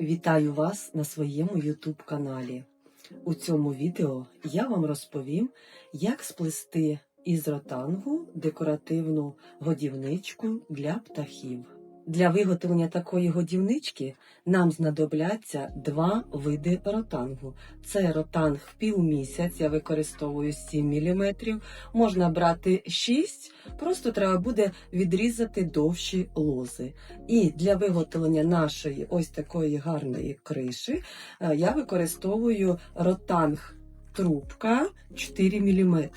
Вітаю вас на своєму YouTube каналі. У цьому відео я вам розповім, як сплести із ротангу декоративну годівничку для птахів. Для виготовлення такої годівнички нам знадобляться два види ротангу. Це ротанг півмісяць, я використовую 7 мм. Можна брати 6, просто треба буде відрізати довші лози. І для виготовлення нашої ось такої гарної криші е, я використовую ротанг трубка 4 мм.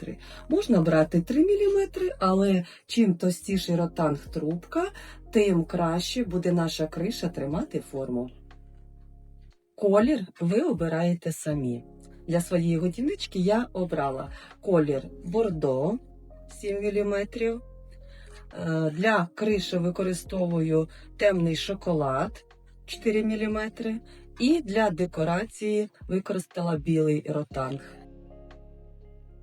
Можна брати 3 мм, але чим товстіший ротанг трубка, тим краще буде наша криша тримати форму. Колір ви обираєте самі. Для своєї годівнички я обрала колір бордо 7 мм. Для криші використовую темний шоколад 4 мм. І для декорації використала білий ротанг.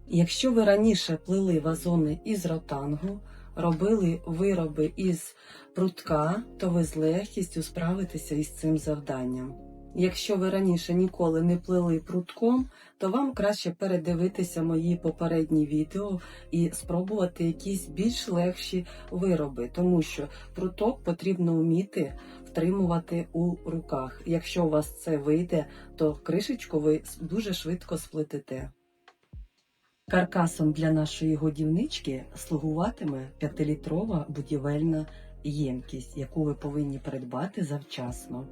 Якщо ви раніше плели вазони із ротангу, робили вироби із прутка, то ви з легкістю справитеся із цим завданням. Якщо ви раніше ніколи не плели прутком, то вам краще передивитися мої попередні відео і спробувати якісь більш легші вироби, тому що пруток потрібно вміти втримувати у руках. Якщо у вас це вийде, то кришечку ви дуже швидко сплетете. Каркасом для нашої годівнички слугуватиме 5-літрова будівельна ємкість, яку ви повинні придбати завчасно.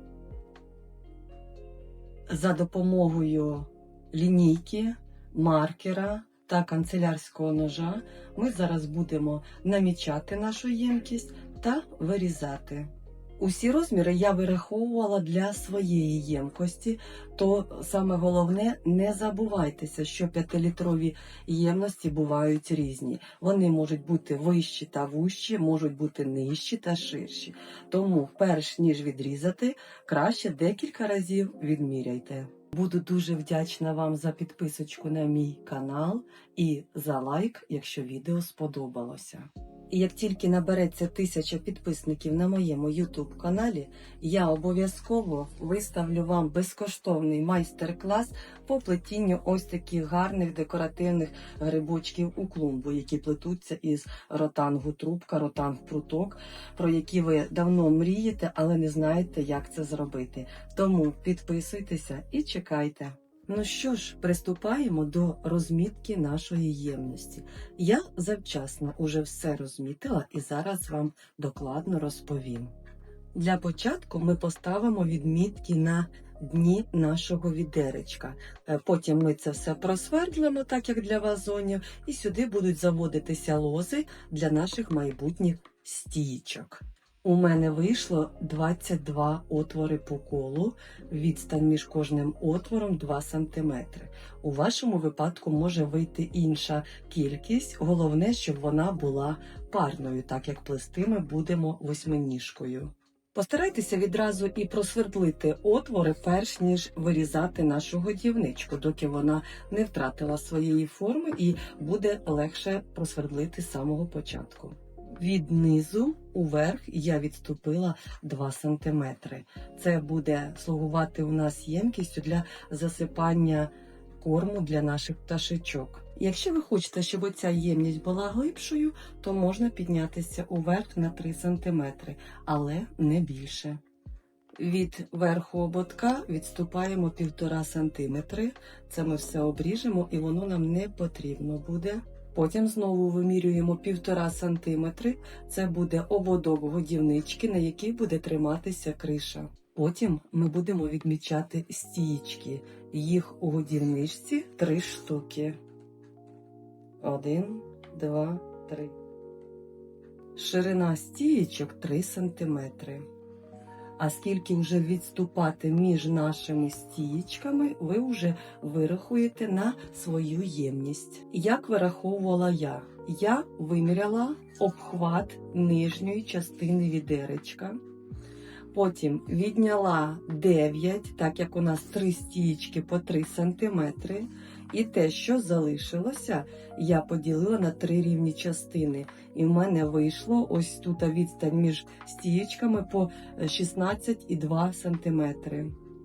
За допомогою лінійки, маркера та канцелярського ножа ми зараз будемо намічати нашу ємкість та вирізати. Усі розміри я вираховувала для своєї ємкості, то саме головне не забувайтеся, що 5-літрові ємності бувають різні. Вони можуть бути вищі та вущі, можуть бути нижчі та ширші. Тому, перш ніж відрізати, краще декілька разів відміряйте. Буду дуже вдячна вам за підписочку на мій канал і за лайк, якщо відео сподобалося. І як тільки набереться тисяча підписників на моєму YouTube каналі, я обов'язково виставлю вам безкоштовний майстер-клас по плетінню ось таких гарних декоративних грибочків у клумбу, які плетуться із ротангу трубка, ротанг пруток, про які ви давно мрієте, але не знаєте, як це зробити. Тому підписуйтеся і чекайте. Ну що ж, приступаємо до розмітки нашої ємності. Я завчасно уже все розмітила і зараз вам докладно розповім. Для початку ми поставимо відмітки на дні нашого відеречка. Е, Потім ми це все просвердлимо, так як для вазонів, і сюди будуть заводитися лози для наших майбутніх стієчок. У мене вийшло 22 отвори по колу, відстань між кожним отвором 2 см. У вашому випадку може вийти інша кількість, головне, щоб вона була парною, так як плести ми будемо восьминіжкою. Постарайтеся відразу і просвердлити отвори, перш ніж вирізати нашу годівничку, доки вона не втратила своєї форми і буде легше просвердлити з самого початку. Від низу уверх я відступила 2 см. Це буде слугувати у нас ємкістю для засипання корму для наших пташечок. Якщо ви хочете, щоб оця ємність була глибшою, то можна піднятися уверх на 3 см, але не більше. Від верху ободка відступаємо 1,5 см. Це ми все обріжемо і воно нам не потрібно буде. Потім знову вимірюємо 1,5 см. Це буде ободок годівнички, на який буде триматися криша. Потім ми будемо відмічати стієчки. Їх у годівничці три штуки. Один, два, три. Ширина стієчок 3 см. А скільки вже відступати між нашими стієчками, ви вже вирахуєте на свою ємність. Як вираховувала я? Я виміряла обхват нижньої частини відеречка. Потім відняла 9, так як у нас три стієчки по 3 см, І те, що залишилося, я поділила на три рівні частини. І в мене вийшло ось тут відстань між стієчками по 16,2 см.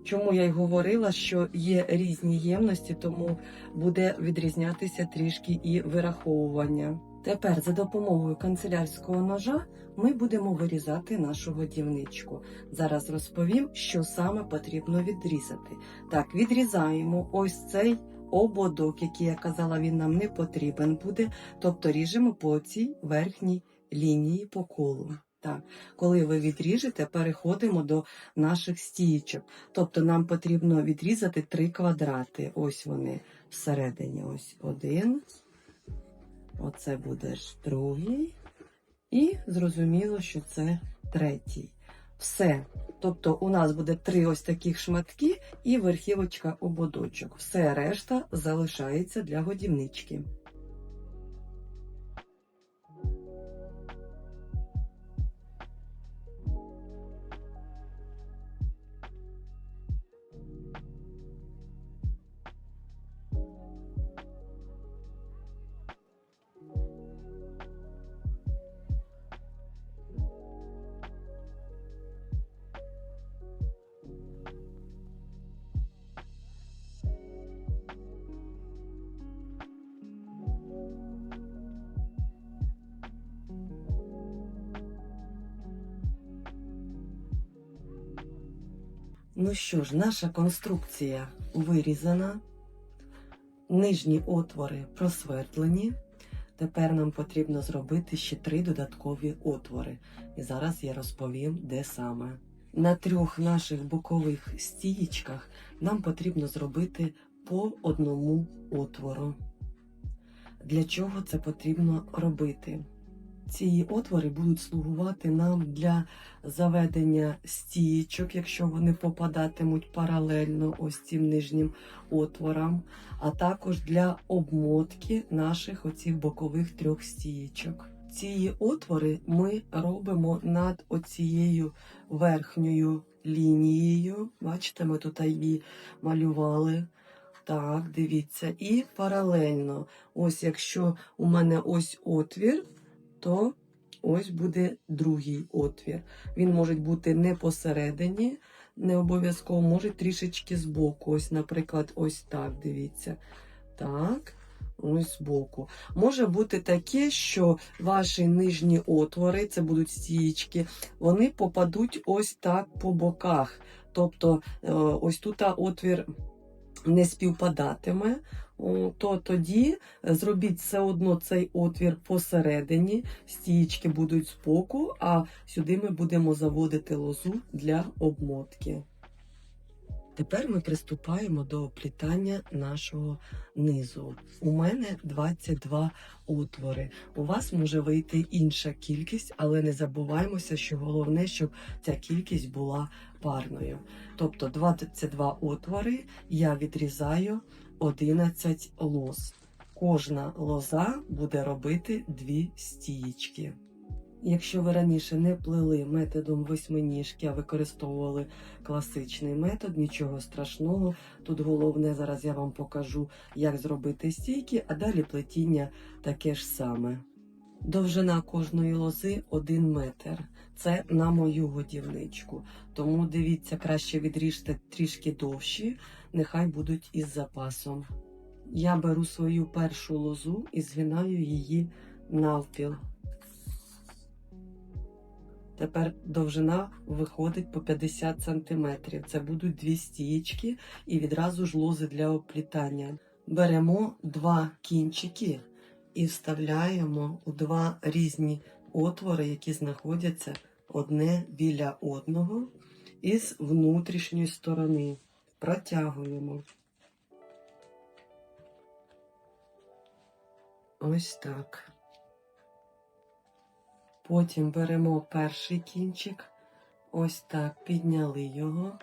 Чому я й говорила, що є різні ємності, тому буде відрізнятися трішки і вираховування. Тепер за допомогою канцелярського ножа ми будемо вирізати нашу годівничку. Зараз розповім, що саме потрібно відрізати. Так, відрізаємо ось цей ободок, який я казала, він нам не потрібен буде. Тобто ріжемо по цій верхній лінії по колу. Так, коли ви відріжете, переходимо до наших стієчок. Тобто нам потрібно відрізати три квадрати. Ось вони всередині. Ось один. Оце буде другий. І зрозуміло, що це третій. Все. Тобто у нас буде три ось таких шматки і верхівочка ободочок. Все решта залишається для годівнички. Ну що ж, наша конструкція вирізана, нижні отвори просвердлені. Тепер нам потрібно зробити ще три додаткові отвори. І зараз я розповім, де саме. На трьох наших бокових стієчках нам потрібно зробити по одному отвору. Для чого це потрібно робити? Ці отвори будуть слугувати нам для заведення стієчок, якщо вони попадатимуть паралельно ось цим нижнім отворам, а також для обмотки наших оцих бокових трьох стієчок. Ці отвори ми робимо над оцією верхньою лінією. Бачите, ми тут її малювали. Так, дивіться, і паралельно. Ось якщо у мене ось отвір, то ось буде другий отвір. Він може бути не посередині, не обов'язково, може трішечки збоку. Ось, наприклад, ось так, дивіться. Так, ось збоку. Може бути таке, що ваші нижні отвори, це будуть стієчки, вони попадуть ось так по боках. Тобто, е, ось тут отвір не співпадатиме, то тоді зробіть все одно цей отвір посередині, стієчки будуть збоку, а сюди ми будемо заводити лозу для обмотки. Тепер ми приступаємо до оплітання нашого низу. У мене 22 отвори. У вас може вийти інша кількість, але не забуваємося, що головне, щоб ця кількість була парною. Тобто 22 отвори я відрізаю 11 лоз. Кожна лоза буде робити дві стієчки. Якщо ви раніше не плели методом восьминіжки, а використовували класичний метод, нічого страшного. Тут головне, зараз я вам покажу, як зробити стійки, а далі плетіння таке ж саме. Довжина кожної лози 1 метр. Це на мою годівничку. Тому дивіться, краще відріжте трішки довші, нехай будуть із запасом. Я беру свою першу лозу і згинаю її навпіл. Тепер довжина виходить по 50 см. Це будуть дві стієчки і відразу ж лози для оплітання. Беремо два кінчики і вставляємо у два різні отвори, які знаходяться одне біля одного, із внутрішньої сторони. Протягуємо. Ось так. Потім беремо перший кінчик, ось так, підняли його,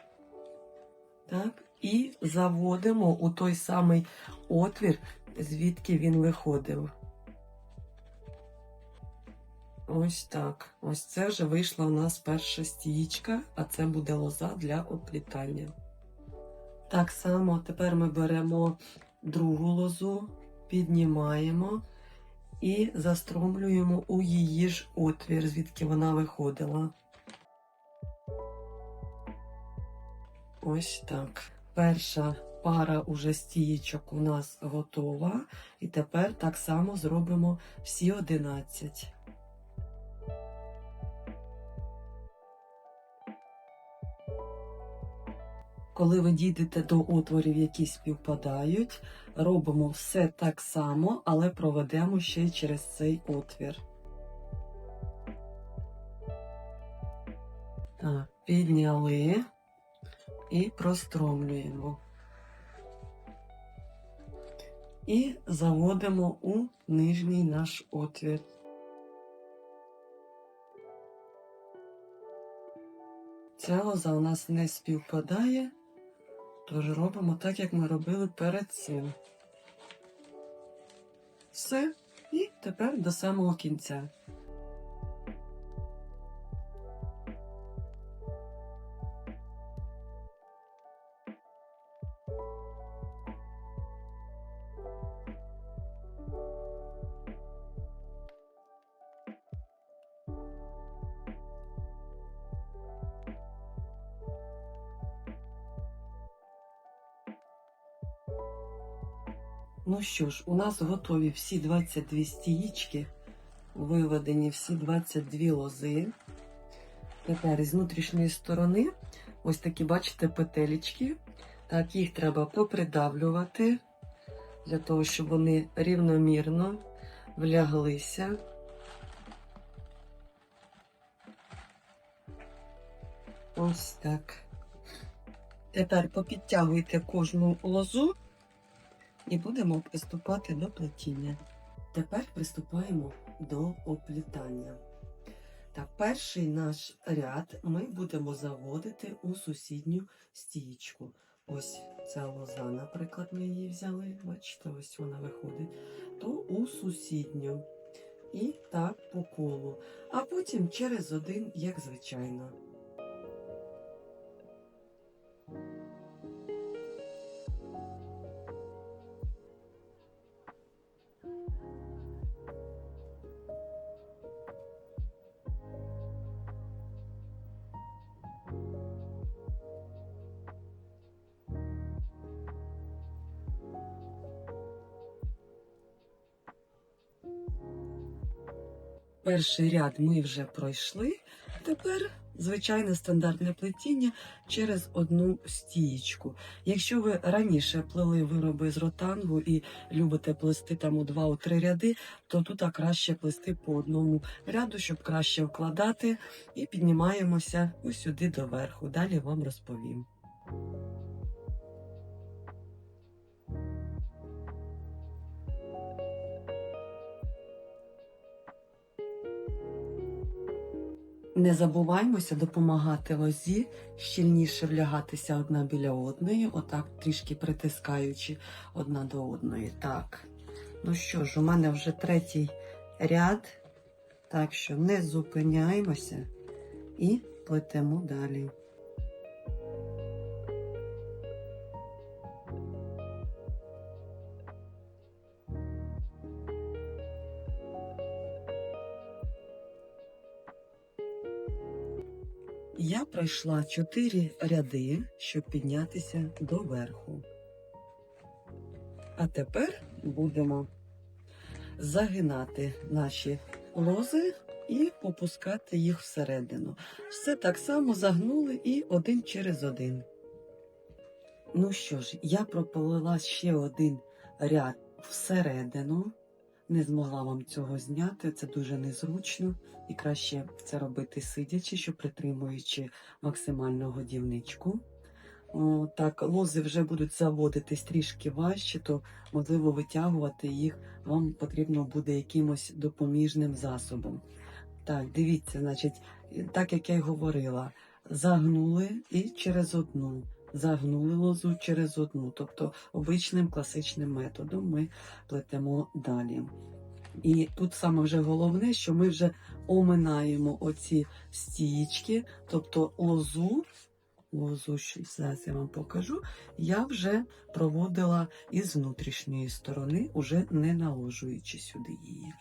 так, і заводимо у той самий отвір, звідки він виходив. Ось так. Ось це вже вийшла у нас перша стієчка, а це буде лоза для оплітання. Так само тепер ми беремо другу лозу, піднімаємо і застромлюємо у її ж отвір, звідки вона виходила. Ось так. Перша пара уже стієчок у нас готова. І тепер так само зробимо всі 11. Коли ви дійдете до отворів, які співпадають, робимо все так само, але проведемо ще й через цей отвір. Так, підняли і простромлюємо. І заводимо у нижній наш отвір. Ця лоза у нас не співпадає, тож робимо так, як ми робили перед цим. Все. І тепер до самого кінця. Ну що ж, у нас готові всі 22 стієчки, виведені всі 22 лози. Тепер з внутрішньої сторони ось такі, бачите, петелечки. Так, їх треба попридавлювати, для того, щоб вони рівномірно вляглися. Ось так. Тепер попідтягуйте кожну лозу і будемо приступати до плетіння. Тепер приступаємо до оплітання. Так, перший наш ряд ми будемо заводити у сусідню стієчку. Ось ця лоза, наприклад, ми її взяли. Бачите, ось вона виходить. То у сусідню. І так по колу. А потім через один, як звичайно. Перший ряд ми вже пройшли. Тепер звичайне стандартне плетіння через одну стієчку. Якщо ви раніше плели вироби з ротангу і любите плести там у два-три ряди, то тут краще плести по одному ряду, щоб краще вкладати, і піднімаємося ось сюди до верху. Далі вам розповім. Не забуваймося допомагати лозі щільніше влягатися одна біля одної, отак трішки притискаючи одна до одної. Так. Ну що ж, у мене вже третій ряд, так що не зупиняємося і плетемо далі. Пройшла 4 ряди, щоб піднятися до верху. А тепер будемо загинати наші лози і попускати їх всередину. Все так само загнули і один через один. Ну що ж, я прополила ще один ряд всередину. Не змогла вам цього зняти, це дуже незручно і краще це робити сидячи, що притримуючи максимально годівничку. Так, лози вже будуть заводитись трішки важче, то можливо витягувати їх вам потрібно буде якимось допоміжним засобом. Так, дивіться, значить, так як я й говорила, загнули і через одну. Загнули лозу через одну, тобто обичним класичним методом ми плетемо далі. І тут саме вже головне, що ми вже оминаємо оці стієчки, тобто лозу лозу, що зараз я вам покажу, я вже проводила із внутрішньої сторони, уже не наложуючи сюди її.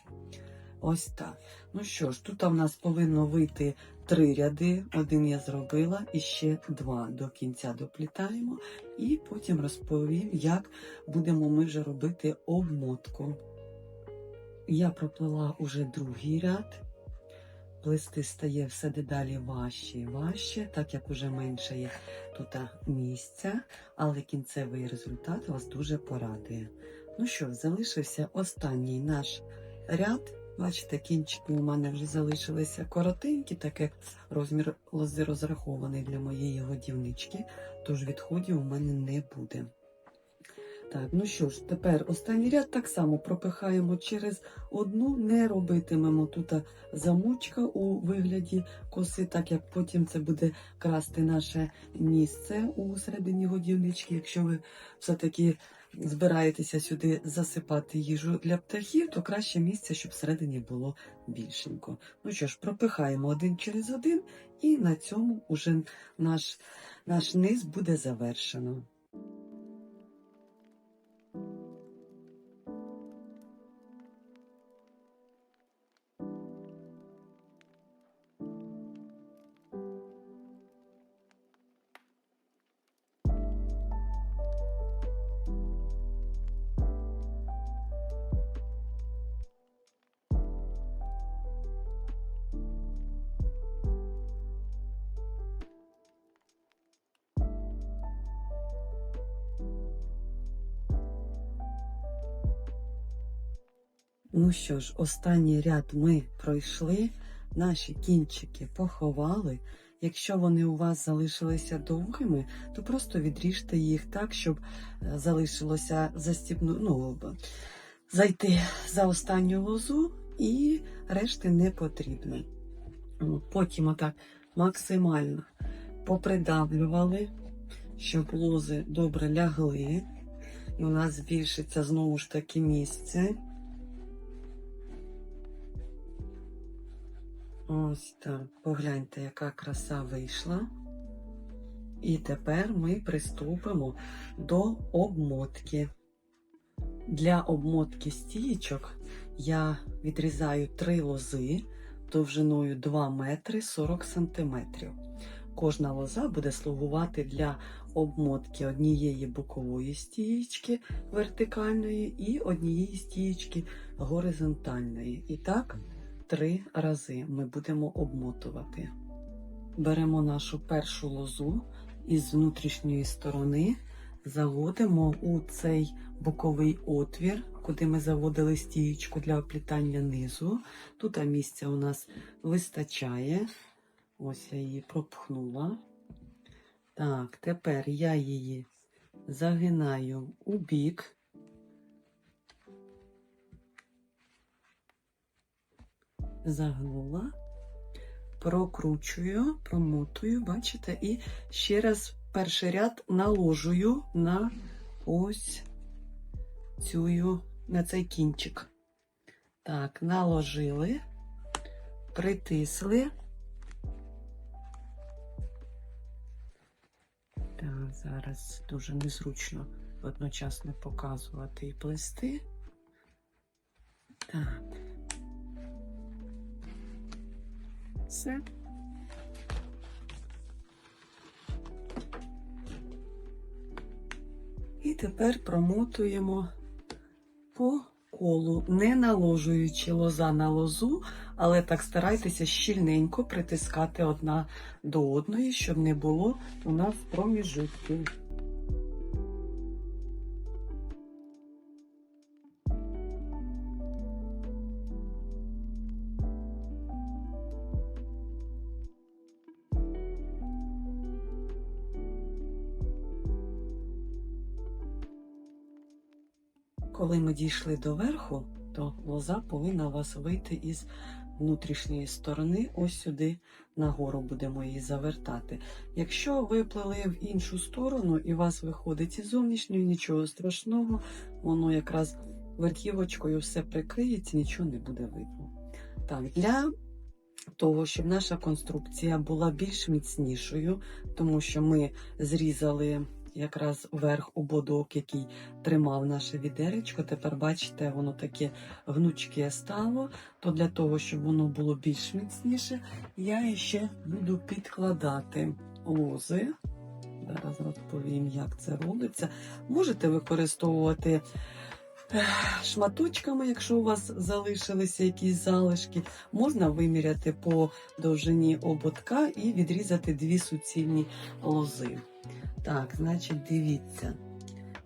Ось так. Ну що ж, тут у нас повинно вийти три ряди. Один я зробила і ще два до кінця доплітаємо. І потім розповім, як будемо ми вже робити обмотку. Я проплила уже другий ряд. Плести стає все дедалі важче і важче, так як уже менше є тут місця, але кінцевий результат вас дуже порадує. Ну що, залишився останній наш ряд. Бачите, кінчики у мене вже залишилися коротенькі, так як розмір лози розрахований для моєї годівнички, тож відходів у мене не буде. Так, ну що ж, тепер останній ряд так само пропихаємо через одну, не робитимемо тут замочка у вигляді коси, так як потім це буде красти наше місце у середині годівнички. Якщо ви все-таки збираєтеся сюди засипати їжу для птахів, то краще місце, щоб всередині було більшенько. Ну що ж, пропихаємо один через один, і на цьому уже наш, наш низ буде завершено. Ну що ж, останній ряд ми пройшли, наші кінчики поховали. Якщо вони у вас залишилися довгими, то просто відріжте їх так, щоб е, залишилося застібну, ну, зайти за останню лозу і решти не потрібно. Потім отак максимально попридавлювали, щоб лози добре лягли. І у нас збільшиться знову ж таки місце. Ось так. Погляньте, яка краса вийшла. І тепер ми приступимо до обмотки. Для обмотки стієчок я відрізаю три лози довжиною 2 метри 40 сантиметрів. Кожна лоза буде слугувати для обмотки однієї бокової стієчки вертикальної і однієї стієчки горизонтальної. І так три рази ми будемо обмотувати. Беремо нашу першу лозу і з внутрішньої сторони заводимо у цей боковий отвір, куди ми заводили стієчку для оплітання низу. Тут місця у нас вистачає. Ось я її пропхнула. Так, тепер я її загинаю у бік. Загнула, прокручую, промотую, бачите, і ще раз перший ряд наложую на ось цю, на цей кінчик. Так, наложили, притисли. Так, зараз дуже незручно одночасно показувати і плести. Так. Все. І тепер промотуємо по колу, не наложуючи лоза на лозу, але так старайтеся щільненько притискати одна до одної, щоб не було у нас проміжутків. Дійшли до верху, то лоза повинна вас вийти із внутрішньої сторони, ось сюди нагору будемо її завертати. Якщо ви плели в іншу сторону і вас виходить із зовнішньої, нічого страшного, воно якраз верхівочкою все прикриється, нічого не буде видно. Так, для того, щоб наша конструкція була більш міцнішою, тому що ми зрізали якраз верх ободок, який тримав наше відеречко. Тепер бачите, воно таке гнучке стало. То для того, щоб воно було більш міцніше, я ще буду підкладати лози. Зараз розповім, як це робиться. Можете використовувати шматочками, якщо у вас залишилися якісь залишки. Можна виміряти по довжині ободка і відрізати дві суцільні лози. Так, значить, дивіться.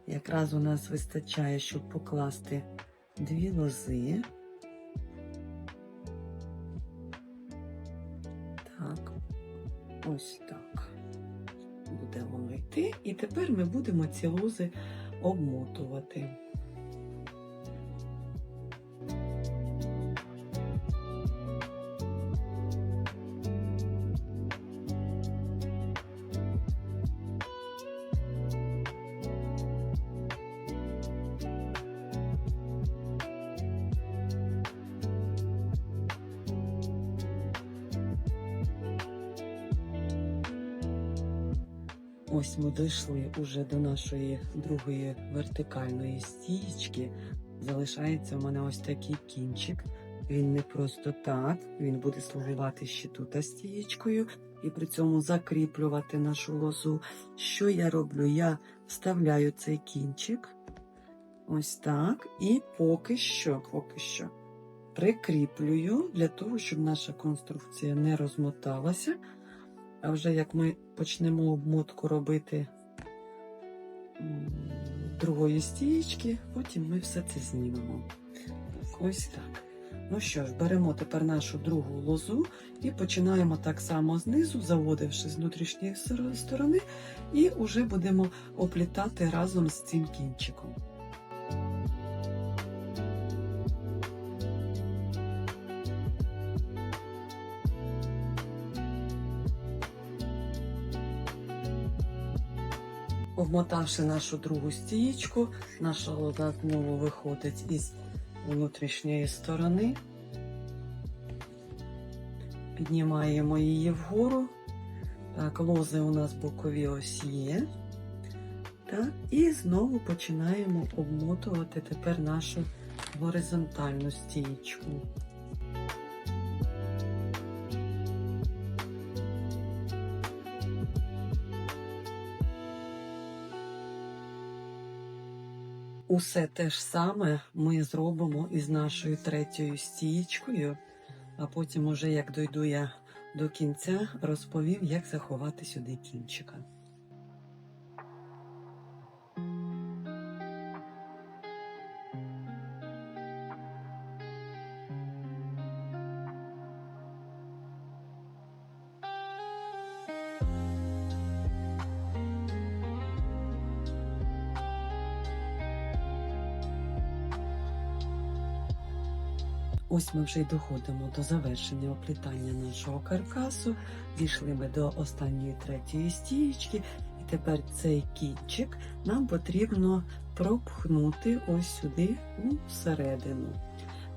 Якраз у нас вистачає, щоб покласти дві лози. Так, ось так. Буде воно йти. І тепер ми будемо ці лози обмотувати. Уже до нашої другої вертикальної стієчки. Залишається у мене ось такий кінчик. Він не просто так, він буде слугувати ще тут стієчкою і при цьому закріплювати нашу лозу. Що я роблю? Я вставляю цей кінчик ось так, і поки що, поки що прикріплюю для того, щоб наша конструкція не розмоталася. А вже як ми почнемо обмотку робити другої стієчки, потім ми все це знімемо. Ось так. Ну що ж, беремо тепер нашу другу лозу і починаємо так само знизу, заводивши з внутрішньої сторони, і вже будемо оплітати разом з цим кінчиком. Обмотавши нашу другу стієчку, наша лоза знову виходить із внутрішньої сторони. Піднімаємо її вгору. Так, лози у нас бокові ось є. Так, і знову починаємо обмотувати тепер нашу горизонтальну стієчку. Усе те ж саме ми зробимо із нашою третьою стієчкою, а потім, уже як дойду я до кінця, розповім, як заховати сюди кінчика. Ось ми вже й доходимо до завершення оплітання нашого каркасу. Дійшли ми до останньої третьої стієчки, і тепер цей кінчик нам потрібно пропхнути ось сюди всередину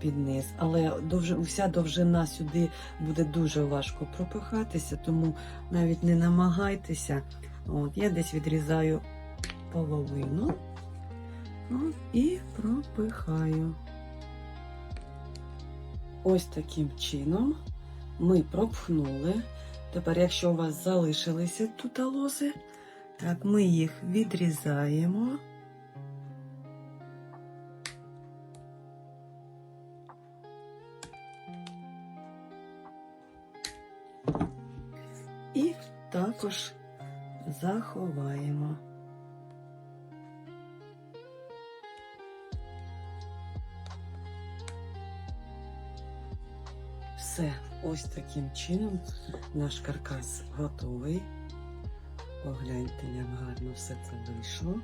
під низ. Але довж... вся довжина сюди буде дуже важко пропихатися, тому навіть не намагайтеся. От, я десь відрізаю половину от, і пропихаю. Ось таким чином ми пропхнули. Тепер, якщо у вас залишилися тут лози, так, ми їх відрізаємо. І також заховаємо. Все, ось таким чином наш каркас готовий. Погляньте, як гарно все це вийшло.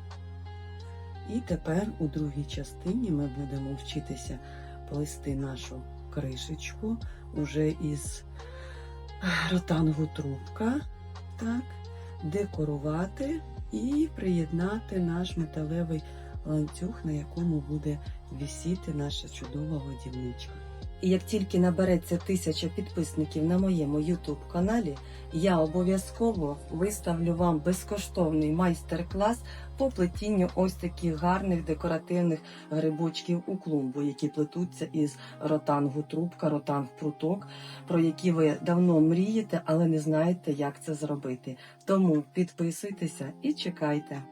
І тепер у другій частині ми будемо вчитися плести нашу кришечку уже із ротангу трубка, так, декорувати і приєднати наш металевий ланцюг, на якому буде висіти наша чудова годівничка. І як тільки набереться тисяча підписників на моєму YouTube каналі, я обов'язково виставлю вам безкоштовний майстер-клас по плетінню ось таких гарних декоративних грибочків у клумбу, які плетуться із ротангу трубка, ротанг пруток, про які ви давно мрієте, але не знаєте, як це зробити. Тому підписуйтеся і чекайте.